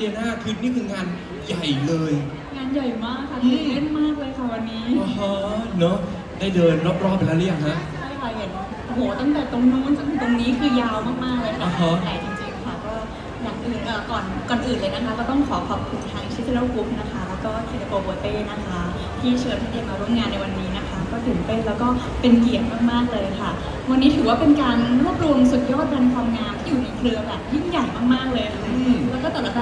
ใหญ่เลยงานใหญ่มากค่ะอืมตื่นเต้นมากเลยค่ะวันนี้อ๋อฮะเนอะได้เดินรอบๆไปแล้วหรือยังฮะ ใช่ค่ะเห็นโอ้โหตั้งแต่ตรงนู้นจนถึงตรงนี้คือยาวมากๆเลยค่ะอ่าฮะ ใหญ่จริงๆค่ะก็อย่างอื่นเอ่อก่อนก่อนอื่นเลยนะคะก็ต้องขอขอบคุณทางชิคเกอร์กรุ๊ปนะคะ แล้วก็เทเลโปโบเต้นะคะ ที่เชิญพี่เอมาร่วมงานในวันนี้นะคะ ก็ตื่นเต้นแล้วก็เป็นเกียรติมากๆเลยค่ะ วันนี้ถือว่าเป็นการรวบรวมสุดยอดแบรนด์ความงามที่อยู่ในเครือแบบยิ่งใหญ่มากๆเลยค่ะอืม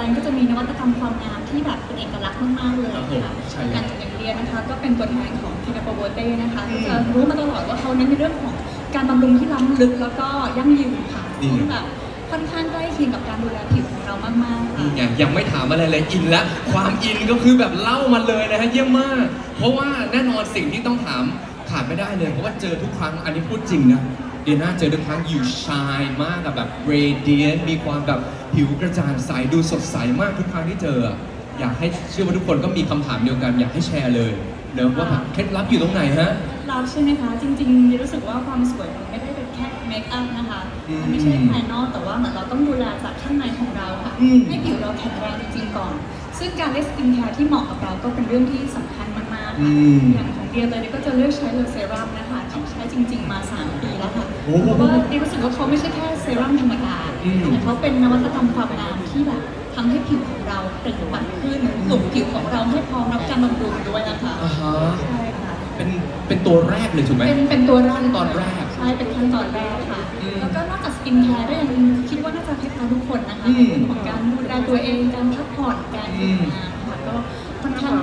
แล้วก็แต่ละแบรนด์ก็จะมีนวัตกรรมความงามที่แบบเป็นเอกลักษณ์มากๆเลยครับผมค่ะใช่อย่างอย่างเรียนนะคะ ก็เป็นตัวแทนของเทเลโปโบเต้นะคะอืมก็จะรู้มาตลอดว่าเขาเน้นในเรื่องของการบำรุงที่ล้ำลึกแล้วก็ยั่งยืนค่ะนี่ไง ซึ่งแบบค่อนข้างใกล้เคียงกับการดูแลผิวของเรามากๆค่ะ นี่ไงยังไม่ถามอะไรเลยอินแล้วความอินก็คือแบบเล่ามันเลยนะฮะเยี่ยมมาก เพราะว่าแน่นอนสิ่งที่ต้องถามขาดไม่ได้เลยเพราะว่าเจอทุกครั้งอันนี้พูดจริงนะเดียน่าเจอทุกครั้งอยู่ชายมากกับแบบเรเดียนมีความแบบผิวกระจ่างใสดูสดใสมากทุกครั้งที่เจออะอยากให้เชื่อว่าทุกคนก็มีคำถามเดียวกัน อยากให้แชร์เลยเนอะว่าแบบเคล็ดลับอยู่ตรงไหนฮะ เราใช่ไหมคะ จริงๆรู้สึกว่าความสวยมันไม่ได้เป็นแค่เมคอัพนะคะอืมมันไม่ใช่ภายนอกแต่ว่าเหมือนเราต้องดูแลจากข้างในของเราค่ะ อืม ให้ผิวเราแข็งแรงจริงๆก่อน ซึ่งการเลือกสกินแคร์ที่เหมาะกับเราก็เป็นเรื่องที่สำคัญมากๆอืค่ะม อย่างของเดียเลยเนี่ยก็จะเลือกใช้เลอเซรั่มนะคะ ที่ใช้จริงๆมา 3 ปีแล้วค่ะโอ้โหเพราะว่าเดียรู้สึกว่าเขาไม่ใช่แค่เซรั่มธรรมดาอืม แต่เขาเป็นนวัตกรรมความงามที่แบบทำให้ผิวของเราเปล่งปลั่งขึ้นปลุกผิวของเราให้พร้อมรับการบำรุงด้วยนะคะอ่าฮะใช่ค่ะ เป็นเป็นตัวแรกเลยถูกไหม เป็นเป็นตัวแรกขั้นตอนแรกใช่เป็นขั้นตอนแรกค่ะ อืมแล้วก็นอกจากสกินแคร์ก็ยังคิดว่าน่าจะคล้ายๆทุกคนนะคะอืมในเรื่องของการดูแลตัวเองการพักผ่อนการอืทำมงานค่ะก็ค่อนข้าง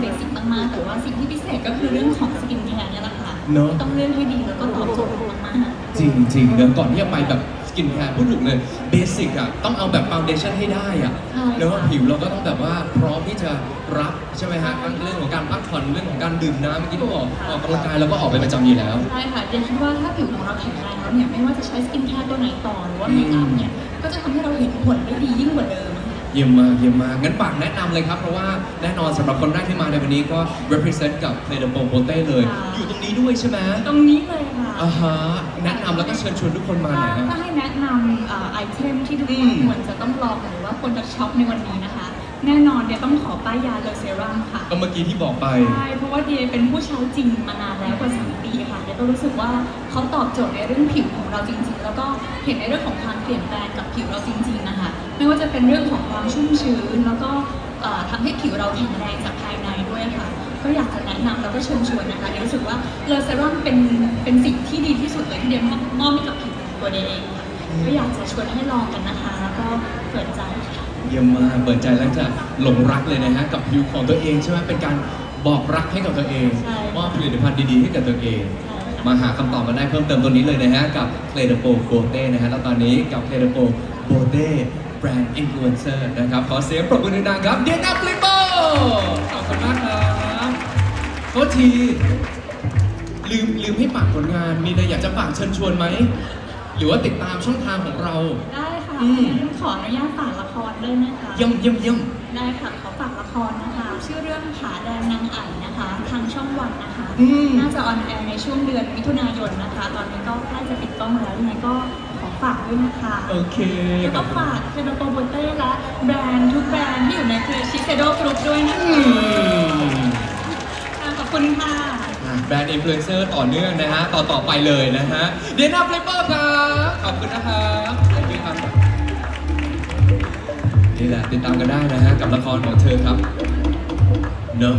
เบสิกมากๆ แต่ว่าสิ่งที่พิเศษก็คือเรื่องของสกินแคร์เนี่ยแหละค่ะเนอะต้องเลือกให้ดีแล้วก็ตอบโจทย์มากๆ จริงจริงๆเดี๋ยวก่อนที่จะไปแบบสกินแคร์พูดถูกเลยเบสิกอะต้องเอาแบบฟ u วเดชั่นให้ได้อะใช่แล้วว่าค่ะผิวเราก็ต้องแบบว่าพร้อมที่จะรับใช่ไหมฮะทั้งเรื่องของการพักผ่อนเรื่องของการดื่มน้ำเมื่อกี้ที่บอกออกกำลังกายเราก็ออกไปประจำอยู่แล้ว ใช่ค่ะเดียคิดว่าถ้าผิวของเราแข็งแรงแล้วเนี่ย ไม่ว่าจะใช้สกินแคร์ตัวไหนต่อหรือว่าเมคอัพเนี่ย ก็จะทำให้เราเห็นผลได้ดียิ่งกว่าเดิมอะค่ะ เยี่ยมมากเยี่ยมมากงั้นฝากแนะนำเลยครับ เพราะว่าแน่นอนสำหรับคนแรกที่มาในวันนี้ก็ represent กับ p l a y the p o p o t e เลย ค่ะ อยู่ตรงนี้ด้วยใช่ไหมตรงนี้เลยค่ะ อ่าฮะแนะนำแล้วก็เชิญชวนทุกคนมาหน่อยถ้าฮะถ้าให้แนะนำเอ่อไอเทมที่ทุกอืคนมควรจะต้องลองหรือว่าควรจะช็อปในวันนี้นะคะ แน่นอนเดียต้องขอป้ายยาเลอเซรั่มค่ะ ก็เมื่อกี้ที่บอกไป ใช่ เพราะว่าเดียเป็นผู้ใช้จริงมานานแล้วกว่า3ปีค่ะเดียก็รู้สึกว่าเขาตอบโจทย์ในเรื่องผิวของเราจริงๆ แล้วก็เห็นในเรื่องของความเปลี่ยนแปลงกับผิวเราจริง ๆ นะคะ ไม่ว่าจะเป็นเรื่องของความชุ่มชื้น แล้วก็เอ่อทำให้ผิวเราแข็งแรงจากภายในด้วยค่ะ ก็อยากจะแนะนำแล้วก็เชิญชวนนะคะเดียรู้สึกว่าเลอเซรั่มเป็นเป็นสิ่งที่ดีที่สุดเลยที่เดียมอบมอบให้กับผิวของตัวเดียเองค่ะก็อยากจะชวนให้ลองกันนะคะ แล้วก็เปิดใจค่ะ เยี่ยมมากเปิดใจแล้วจะหลงรักเลยนะฮะกับผิวของตัวเองใช่ไหมเป็นการบอกรักให้กับตัวเองใช่ มอบผลิตภัณฑ์ดีๆให้กับตัวเองใช่ค่ะมาหาคำตอบกันได้เพิ่มเติมตัวนี้เลยนะฮะ กับ c l a y d o p o b o t e นะฮะ แล้วตอนนี้กับ c l a y d o p o b o t e Brand Influencer นะครับ ขอเสียงปรบมือดังๆครับเดียนาฟลิปโปขอบคุณมากครับโทษที ลืมลืมให้ฝากผลงานมีอะไรอยากจะฝากเชิญชวนไหม หรือว่าติดตามช่องทางของเรา ได้ ค่ะอืม งั้นขออนุญาตฝากละครด้วยนะคะ เยี่ยมเยี่ยมเยี่ยม ได้ค่ะขอฝากละครนะคะ ชื่อเรื่องผาแดงนางไอ่นะคะ ทางช่องวันนะคะ อืม น่าจะออนแอร์ในช่วงเดือนมิถุนายนนะคะ ตอนนี้ก็ใกล้จะปิดกล้องแล้วยังไงก็ขอฝากด้วยนะคะโอเคแล้วก็ฝากเทโดโปโบเต้และแบรนด์ทุกแบรนด์ที่อยู่ในเครือชิเซโดกรุ๊ปด้วยนะคะอืมค่ะขอบคุณค่ะ อะแบรนด์อินฟลูเอนเซอร์ต่อเนื่องนะฮะ ต่อต่อไปเลยนะฮะ เดียนาฟลิปเปอร์ครับ ขอบคุณนะครับ นี่แหละติดตามกันได้นะฮะกับละครของเธอครับเนอะ